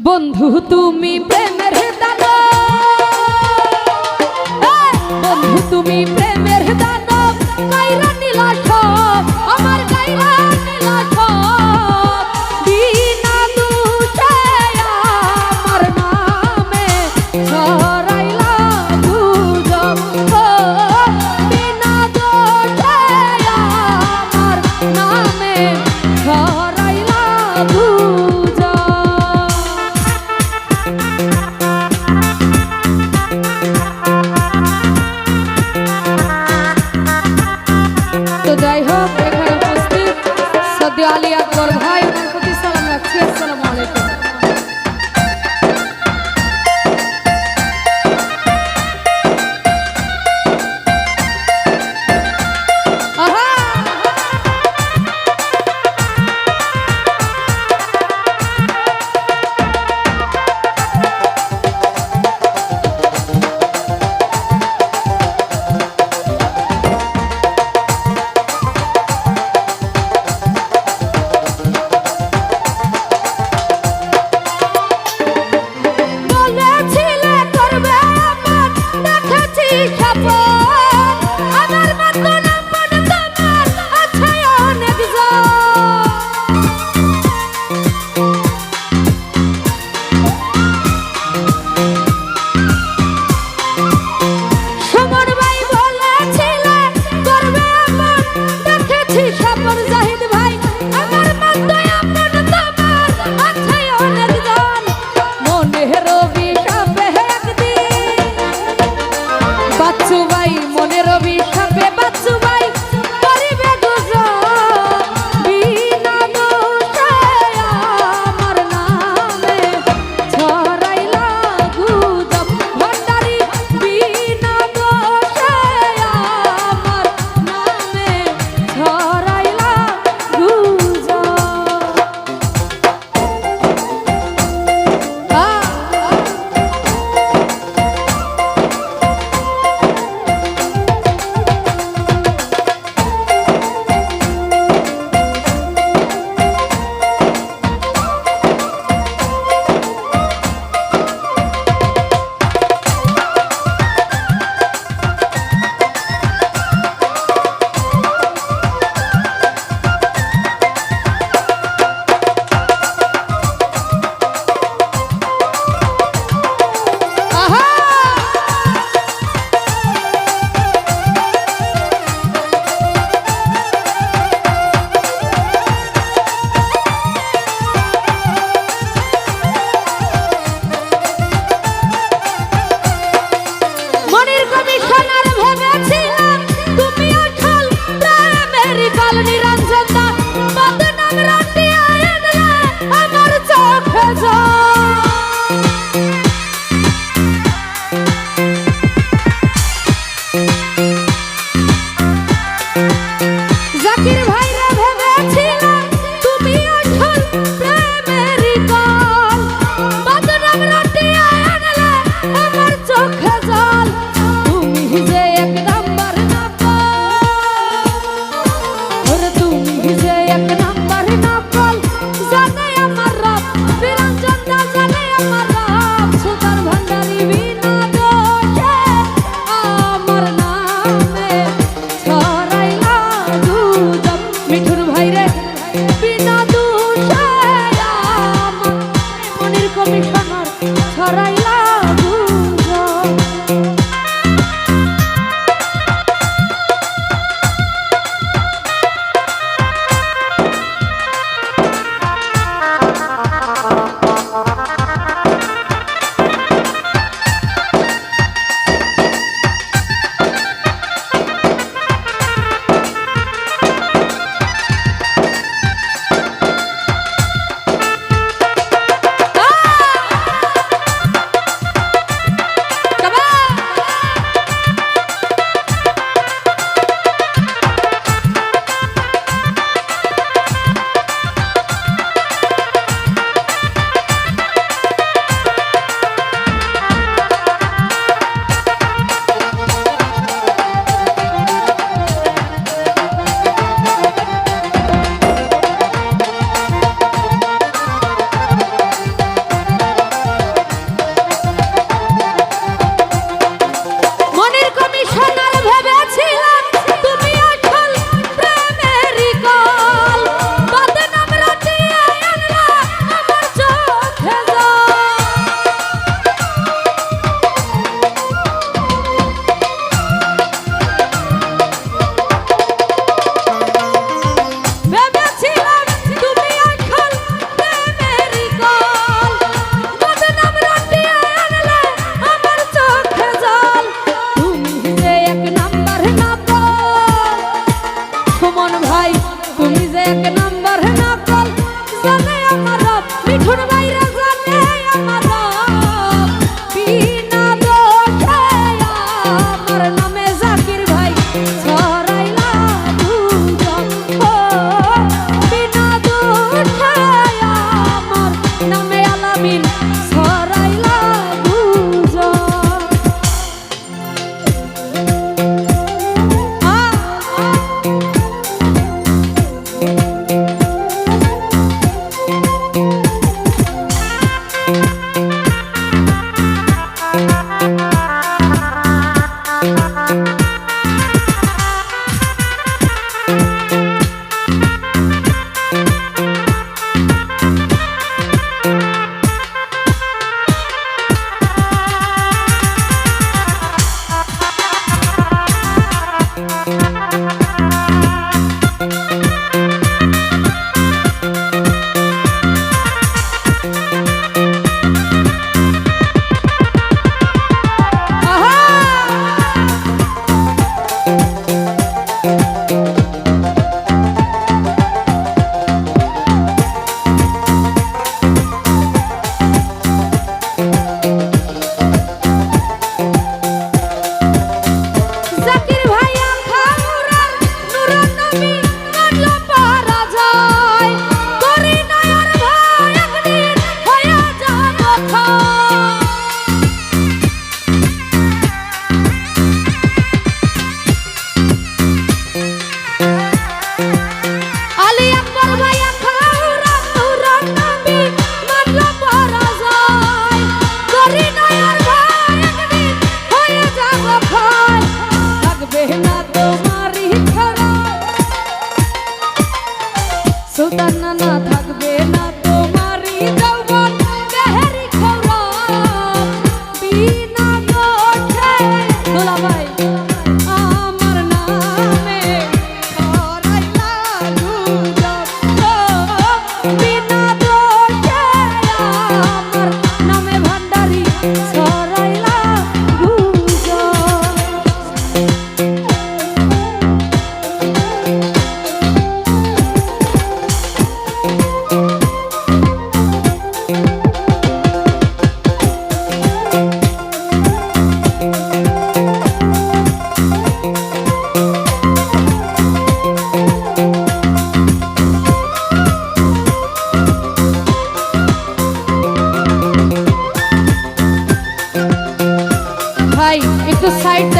বন্ধু তুমি প্রেমের দাদা বন্ধু তুমি ভাই, তুমি যে এক নম্বর নকল, জানে আমার মিঠুন ভাই জানে আমার বিনা দোষে আমার নামে জাকির ভাই, ছড়াইলা গুজব ও, বিনা দোষে আমার নামে আলামিন ভাই একটু